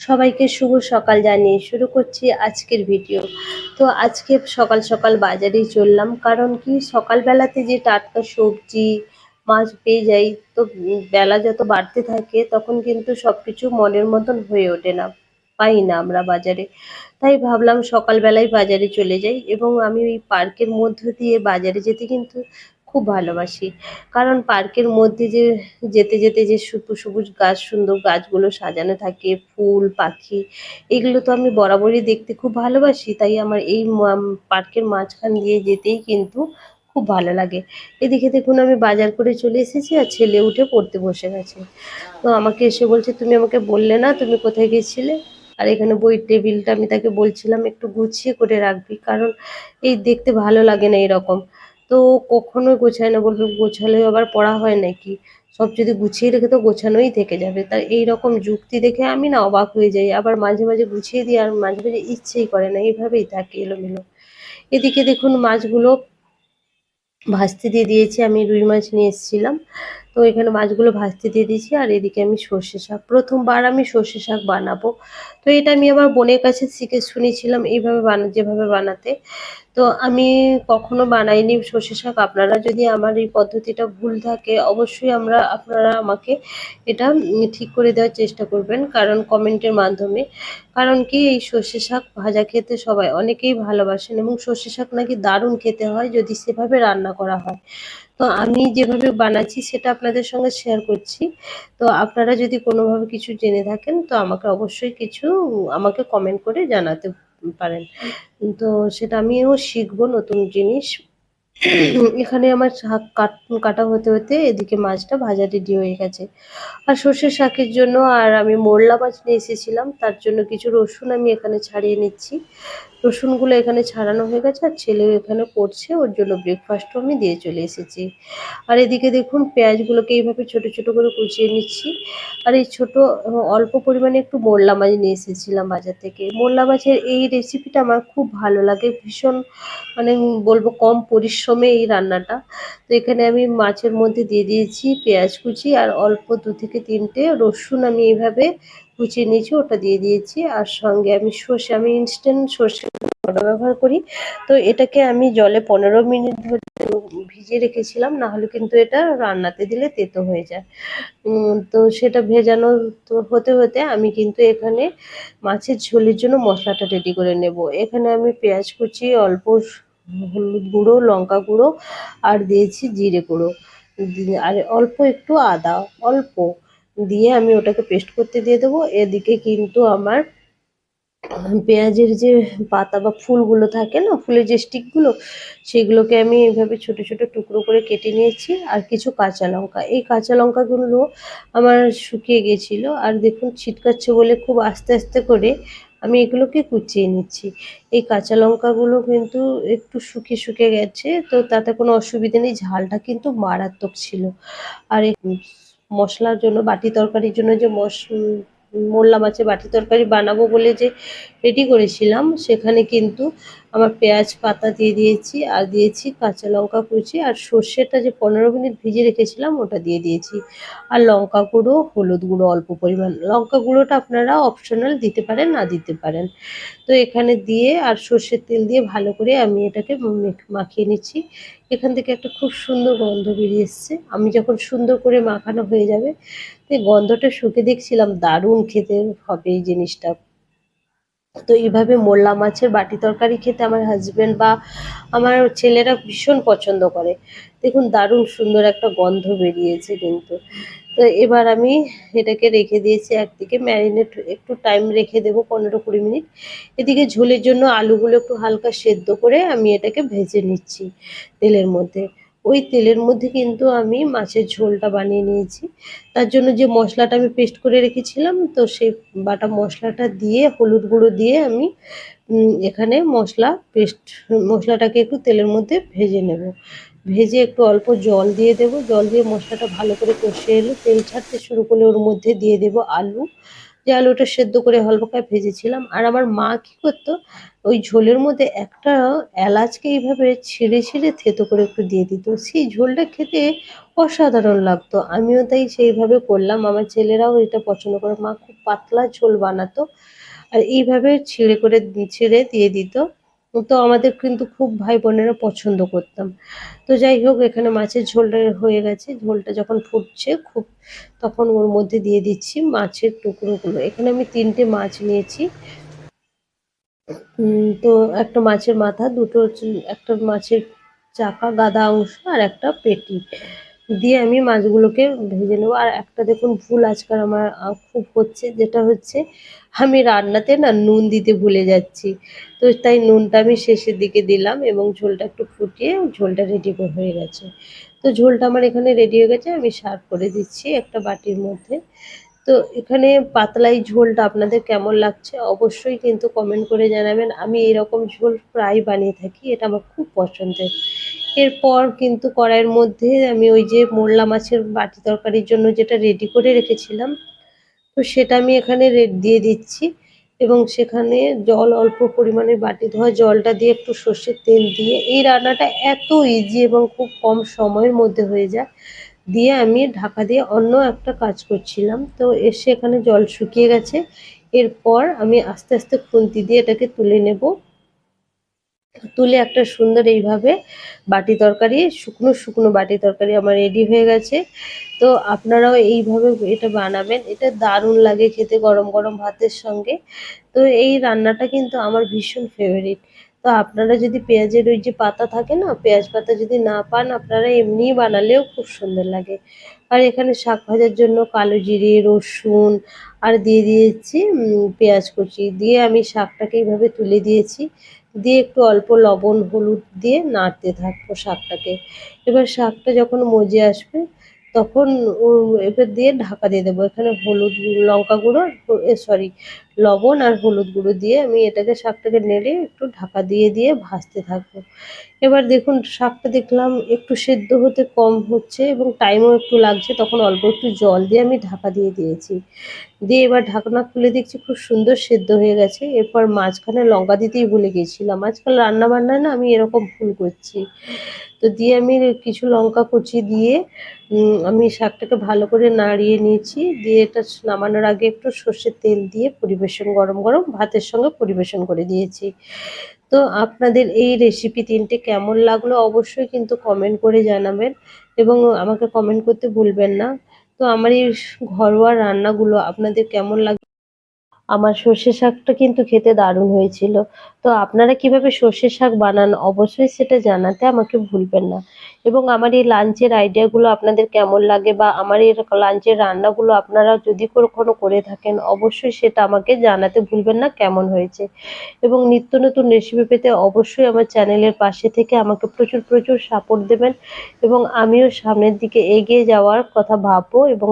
সবাইকে শুভ সকাল জানিয়ে শুরু করছি আজকের ভিডিও। তো আজকে সকাল সকাল বাজারেই চললাম, কারণ কি সকালবেলাতে যে টাটকা সবজি, মাছ পেয়ে যাই, তো বেলা যত বাড়তে থাকে তখন কিন্তু সব কিছু মনের মতন হয়ে ওঠে না, পাই না আমরা বাজারে। তাই ভাবলাম সকালবেলায় বাজারে চলে যাই এবং আমি ওই পার্কের মধ্য দিয়ে বাজারে যেতে কিন্তু খুব ভালোবাসি। কারণ পার্কের মধ্যে যে যেতে যেতে যে সবুজ সবুজ গাছ, সুন্দর গাছগুলো সাজানো থাকে, ফুল, পাখি, এগুলো তো আমি বরাবরই দেখতে খুব ভালোবাসি। তাই আমার এই পার্কের মাঝখান দিয়ে যেতেই কিন্তু খুব ভালো লাগে। এদিকে দেখুন আমি বাজার করে চলে এসেছি আর ছেলে উঠে পড়তে বসে গেছে। তো আমাকে এসে বলছে, তুমি আমাকে বললে না, তুমি কোথায় গেছিলে? আর এখানে বইয়ের টেবিলটা আমি তাকে বলছিলাম, একটু গুছিয়ে করে রাখবি, কারণ এই দেখতে ভালো লাগে না এরকম। তো কখনোই গোছায় না বলবে গোছালে আবার পড়া হয় নাকি? সব যদি গুছিয়ে রেখে তো গোছানোই থেকে যাবে। তার এই রকম যুক্তি দেখে আমি না অবাক হয়ে যাই। আবার মাঝে মাঝে গুছিয়ে দিই আর মাঝে মাঝে ইচ্ছেই করে না, এইভাবেই থাকে এলোমেলো। এদিকে দেখুন মাছগুলো ভাজতে দিয়ে দিয়েছি, আমি রুই মাছ নিয়ে এসেছিলাম। তো এখানে মাছগুলো ভাজতে দিয়ে দিয়েছি, আর এদিকে আমি সর্ষে শাক। প্রথমবার আমি সর্ষে শাক বানাবো। তো এটা আমি আমার বোনের কাছে শিখে শুনেছিলাম এইভাবে বানা, যেভাবে বানাতে। তো আমি কখনো বানাইনি সর্ষে শাক। আপনারা যদি আমার এই পদ্ধতিটা ভুল থাকে, অবশ্যই আমরা, আপনারা আমাকে এটা ঠিক করে দেওয়ার চেষ্টা করবেন, কারণ কমেন্টের মাধ্যমে। কারণ কি, এই সর্ষে শাক ভাজা খেতে সবাই অনেকেই ভালোবাসেন, এবং সর্ষে শাক নাকি দারুণ খেতে হয় যদি সেভাবে রান্না করা হয়। তো আমি যেভাবে বানাচ্ছি সেটা আপনাদের সঙ্গে শেয়ার করছি। তো আপনারা যদি কোনোভাবে কিছু জেনে থাকেন, তো আমাকে অবশ্যই কিছু আমাকে কমেন্ট করে জানাতে পারেন। তো সেটা আমিও শিখব নতুন জিনিস। এখানে আমার শাক কাট, কাটা হতে হতে এদিকে মাছটা ভাজা রেডি হয়ে গেছে। আর সর্ষের শাকের জন্য আর আমি মোরলা মাছ নিয়ে এসেছিলাম, তার জন্য কিছু রসুন আমি এখানে ছাড়িয়ে নিচ্ছি। রসুনগুলো এখানে ছাড়ানো হয়ে গেছে আর ছেলেও এখানে পড়ছে ওর জন্য ব্রেকফাস্টও আমি দিয়ে চলে এসেছি। আর এদিকে দেখুন পেঁয়াজগুলোকে এইভাবে ছোট ছোট করে কুচিয়ে নিচ্ছি। আর এই ছোট, অল্প পরিমাণে একটু মোরলা মাছ নিয়ে এসেছিলাম বাজার থেকে। মোরলা মাছের এই রেসিপিটা আমার খুব ভালো লাগে, ভীষণ মানে বলব কম পরিশ্রমে এই রান্নাটা। তো এখানে আমি মাছের মধ্যে দিয়ে দিয়েছি পেঁয়াজ কুচি আর অল্প দু থেকে তিনটে রসুন আমি এইভাবে কুচিয়ে নিয়েছি, ওটা দিয়ে দিয়েছি। আর সঙ্গে আমি সর্ষে, আমি ইনস্ট্যান্ট সর্ষে ব্যবহার করি। তো এটাকে আমি জলে পনেরো মিনিট ধরে ভিজিয়ে রেখেছিলাম, না হলে কিন্তু এটা রান্নাতে দিলে তেতো হয়ে যায়। তো সেটা ভেজানো হতে হতে আমি কিন্তু এখানে মাছের ঝোলের জন্য মশলাটা রেডি করে নেব। এখানে আমি পেঁয়াজ কুচি, অল্প হলুদ গুঁড়ো, লঙ্কা গুঁড়ো আর দিয়েছি জিরে গুঁড়ো। আর অল্প একটু আদা, অল্প দিয়ে আমি ওটাকে পেস্ট করতে দিয়ে দেবো। এদিকে কিন্তু আমার পেঁয়াজের যে পাতা বা ফুলগুলো থাকে না, ফুলের যে স্টিকগুলো, সেগুলোকে আমি এইভাবে ছোট ছোট টুকরো করে কেটে নিয়েছি। আর কিছু কাঁচা লঙ্কা। এই কাঁচা লঙ্কাগুলো আমার শুকিয়ে গেছিল। আর দেখুন, ছিটকাচ্ছে বলে খুব আস্তে আস্তে করে আমি এগুলোকে কুচিয়ে নিচ্ছি। এই কাঁচা লঙ্কাগুলো কিন্তু একটু শুকিয়ে শুকিয়ে গেছে, তো তাতে কোনো অসুবিধে নেই। ঝালটা কিন্তু মারাত্মক ছিল। আর মশলার জন্য, বাটি তরকারির জন্য যে মশ, মোল্লা মাছের বাটি তরকারি বানাবো বলে যে রেডি করেছিলাম, সেখানে কিন্তু আমার পেঁয়াজ পাতা দিয়ে দিয়েছি, আর দিয়েছি কাঁচা লঙ্কা কুচি, আর সর্ষেটা যে পনেরো মিনিট ভিজে রেখেছিলাম ওটা দিয়ে দিয়েছি। আর লঙ্কা গুঁড়ো, হলুদ গুঁড়ো অল্প পরিমাণ। লঙ্কা গুঁড়োটা আপনারা অপশনাল দিতে পারেন, না দিতে পারেন। তো এখানে দিয়ে আর সর্ষের তেল দিয়ে ভালো করে আমি এটাকে মাখিয়ে নিচ্ছি। এখান থেকে একটা খুব সুন্দর গন্ধ বেরিয়ে এসছে। আমি যখন সুন্দর করে মাখানো হয়ে যাবে, তো গন্ধটা শুকে দেখছিলাম দারুণ খেতে হবে এই জিনিসটা। তো এইভাবে মোল্লা মাছের বাটি তরকারি খেতে আমার হাজব্যান্ড বা আমার ছেলেরা ভীষণ পছন্দ করে। দেখুন, দারুণ সুন্দর একটা গন্ধ বেরিয়েছে কিন্তু। তো এবার আমি এটাকে রেখে দিয়েছি, একদিকে ম্যারিনেট একটু টাইম রেখে দেবো, পনেরো কুড়ি মিনিট। এদিকে ঝোলের জন্য আলুগুলো একটু হালকা সেদ্ধ করে আমি এটাকে ভেজে নিচ্ছি তেলের মধ্যে। ওই তেলের মধ্যে কিন্তু আমি মাছের ঝোলটা বানিয়ে নিয়েছি। তার জন্য যে মশলাটা আমি পেস্ট করে রেখেছিলাম, তো সেই বাটা মশলাটা দিয়ে, হলুদ গুঁড়ো দিয়ে আমি এখানে মশলা পেস্ট, মশলাটাকে একটু তেলের মধ্যে ভেজে নেব। ভেজে একটু অল্প জল দিয়ে দেব। জল দিয়ে মশলাটা ভালো করে কষে এলে তেল ছাড়তে শুরু করলে ওর মধ্যে দিয়ে দেব আলু। যে আলুটা সেদ্ধ করে হালকা ভেজেছিলাম। আর আমার মা কি করতো, ওই ঝোলের মধ্যে একটা এলাচকে এইভাবে ছিঁড়ে ছিঁড়ে থেতো করে একটু দিয়ে দিত। সেই ঝোলটা খেতে অসাধারণ লাগতো। আমিও তাই সেইভাবে করলাম। আমার ছেলেরাও এটা পছন্দ করে। মা খুব পাতলা ঝোল বানাতো। আর এইভাবে ছিঁড়ে করে, ছিঁড়ে দিয়ে দিত। তো আমাদের কিন্তু খুব ভাই বোনেরা পছন্দ করতাম। তো যাই হোক, এখানে মাছের ঝোলটা হয়ে গেছে। ঝোলটা যখন ফুটছে খুব, তখন ওর মধ্যে দিয়ে দিচ্ছি মাছের টুকরোগুলো। এখানে আমি তিনটে মাছ নিয়েছি। তো একটা মাছের মাথা, দুটো একটা মাছের চাকা, গাদা অংশ আর একটা পেটি। দিয়ে আমি মাছগুলোকে ভেজে নেব। আর একটা দেখুন ভুল আজকাল আমার খুব হচ্ছে, যেটা হচ্ছে আমি রান্নাতে না নুন দিতে ভুলে যাচ্ছি। তো তাই নুনটা আমি শেষের দিকে দিলাম এবং ঝোলটা একটু ফুটিয়ে ঝোলটা রেডি হয়ে গেছে। তো ঝোলটা আমার এখানে রেডি হয়ে গেছে, আমি সার্ভ করে দিচ্ছি একটা বাটির মধ্যে। তো এখানে পাতলাই ঝোলটা আপনাদের কেমন লাগছে অবশ্যই কিন্তু কমেন্ট করে জানাবেন। আমি এরকম ঝোল প্রায় বানিয়ে থাকি, এটা আমার খুব পছন্দের। এরপর কিন্তু কড়াইয়ের মধ্যে আমি ওই যে মোরলা মাছের বাটি তরকারির জন্য যেটা রেডি করে রেখেছিলাম, তো সেটা আমি এখানে রেড দিয়ে দিচ্ছি এবং সেখানে জল, অল্প পরিমাণে বাটি ধোয়া জলটা দিয়ে একটু সর্ষের তেল দিয়ে এই রান্নাটা এত ইজি এবং খুব কম সময়ের মধ্যে হয়ে যায়, দিয়ে আমি ঢাকা দিয়ে অন্য একটা কাজ করছিলাম, তো এসে এখানে জল শুকিয়ে গেছে, এরপর আমি আস্তে আস্তে খুন্তি দিয়ে এটাকে তুলে নেব। তুলে একটা সুন্দর এইভাবে বাটি তরকারি, শুকনো শুকনো বাটি তরকারি আমার রেডি হয়ে গেছে। তো আপনারাও এইভাবে এটা বানাবেন। এটা দারুণ লাগে খেতে গরম গরম ভাতের সঙ্গে। তো এই রান্নাটা কিন্তু আমার ভীষণ ফেভারিট তো আপনারা যদি পেঁয়াজের ওই যে পাতা থাকে না, পেঁয়াজ পাতা যদি না পান, আপনারা এমনি বানালেও খুব সুন্দর লাগে। আর এখানে শাক ভাজার জন্য কালো জিরে, রসুন, আর দিয়ে দিয়েছি পেঁয়াজ কুচি। দিয়ে আমি শাকটাকে এইভাবে তুলে দিয়েছি। দিয়ে একটু অল্প লবণ, হলুদ দিয়ে নাড়তে থাকব শাকটাকে। এবার শাকটা যখন মজে আসবে, তখন এবার দিয়ে ঢাকা দিয়ে দেবো। এখানে হলুদ, লঙ্কা গুঁড়ো সরি লবণ আর হলুদ গুঁড়ো দিয়ে আমি এটাকে শাকটাকে নেড়ে একটু ঢাকা দিয়ে দিয়ে ভাজতে থাকব। এবার দেখুন, শাকটা দেখলাম একটু সেদ্ধ হতে কম হচ্ছে এবং টাইমও একটু লাগছে, তখন অল্প একটু জল দিয়ে আমি ঢাকা দিয়ে দিয়েছি। দিয়ে এবার ঢাকনা খুলে দেখছি খুব সুন্দর সেদ্ধ হয়ে গেছে। এরপর মাঝখানে লঙ্কা দিতেই ভুলে গেছিলাম। আজকাল রান্না বান্নায় না আমি এরকম ভুল করছি। তো দিয়ে আমি কিছু লঙ্কা কুচি দিয়ে আমি শাকটাকে ভালো করে নাড়িয়ে নিয়েছি। দিয়ে এটা নামানোর আগে একটু সর্ষের তেল দিয়ে পরিবেশন, গরম গরম ভাতের সঙ্গে পরিবেশন করে দিয়েছি। তো আপনাদের এই রেসিপি তিনটে কেমন লাগল অবশ্যই কিন্তু কমেন্ট করে জানাবেন এবং আমাকে কমেন্ট করতে ভুলবেন না। তো আমার এই ঘরোয়া রান্নাগুলো আপনাদের কেমন লাগে আমার সর্ষে শাকটা কিন্তু খেতে দারুণ হয়েছিল। তো আপনারা কীভাবে সর্ষে শাক বানান অবশ্যই সেটা জানাতে আমাকে ভুলবেন না। এবং আমার এই লাঞ্চের আইডিয়াগুলো আপনাদের কেমন লাগে বা আমার এই লাঞ্চের রান্নাগুলো আপনারা যদি কখনো করে থাকেন, অবশ্যই সেটা আমাকে জানাতে ভুলবেন না কেমন হয়েছে। এবং নিত্য নতুন রেসিপি পেতে অবশ্যই আমার চ্যানেলের পাশে থেকে আমাকে প্রচুর প্রচুর সাপোর্ট দেবেন। এবং আমিও সামনের দিকে এগিয়ে যাওয়ার কথা ভাববো এবং